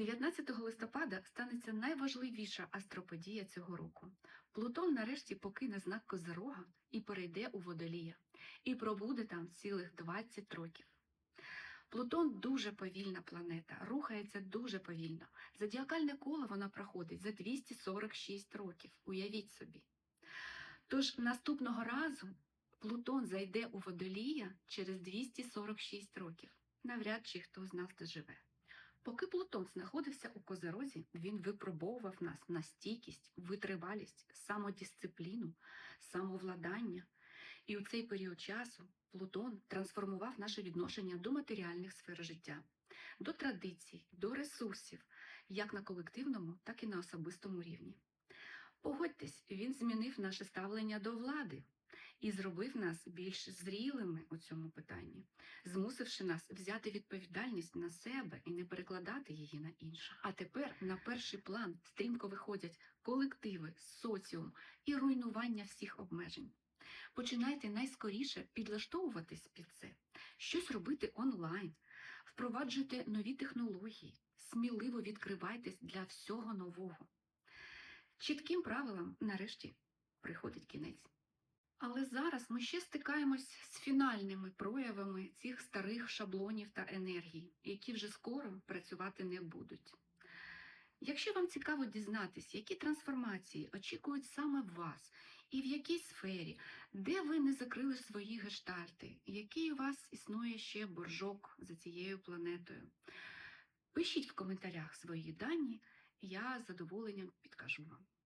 19 листопада станеться найважливіша астроподія цього року. Плутон нарешті покине знак Козирога і перейде у водолія, і пробуде там цілих 20 років. Плутон дуже повільна планета, рухається дуже повільно. Зодіакальне коло вона проходить за 246 років. Уявіть собі. Тож наступного разу Плутон зайде у водолія через 246 років. Навряд чи хто з нас доживе. Поки Плутон знаходився у Козерозі, він випробовував нас на стійкість, витривалість, самодисципліну, самовладання. І у цей період часу Плутон трансформував наше відношення до матеріальних сфер життя, до традицій, до ресурсів, як на колективному, так і на особистому рівні. Погодьтесь, він змінив наше ставлення до влади і зробив нас більш зрілими у цьому питанні, змусивши нас взяти відповідальність на себе і не перекладати її на інших. А тепер на перший план стрімко виходять колективи, соціум і руйнування всіх обмежень. Починайте найскоріше підлаштовуватись під це, щось робити онлайн, впроваджуйте нові технології, сміливо відкривайтесь для всього нового. Чітким правилам нарешті приходить кінець. Але зараз ми ще стикаємось з фінальними проявами цих старих шаблонів та енергій, які вже скоро працювати не будуть. Якщо вам цікаво дізнатись, які трансформації очікують саме вас і в якій сфері, де ви не закрили свої гештальти, який у вас існує ще боржок за цією планетою, пишіть в коментарях свої дані, я з задоволенням підкажу вам.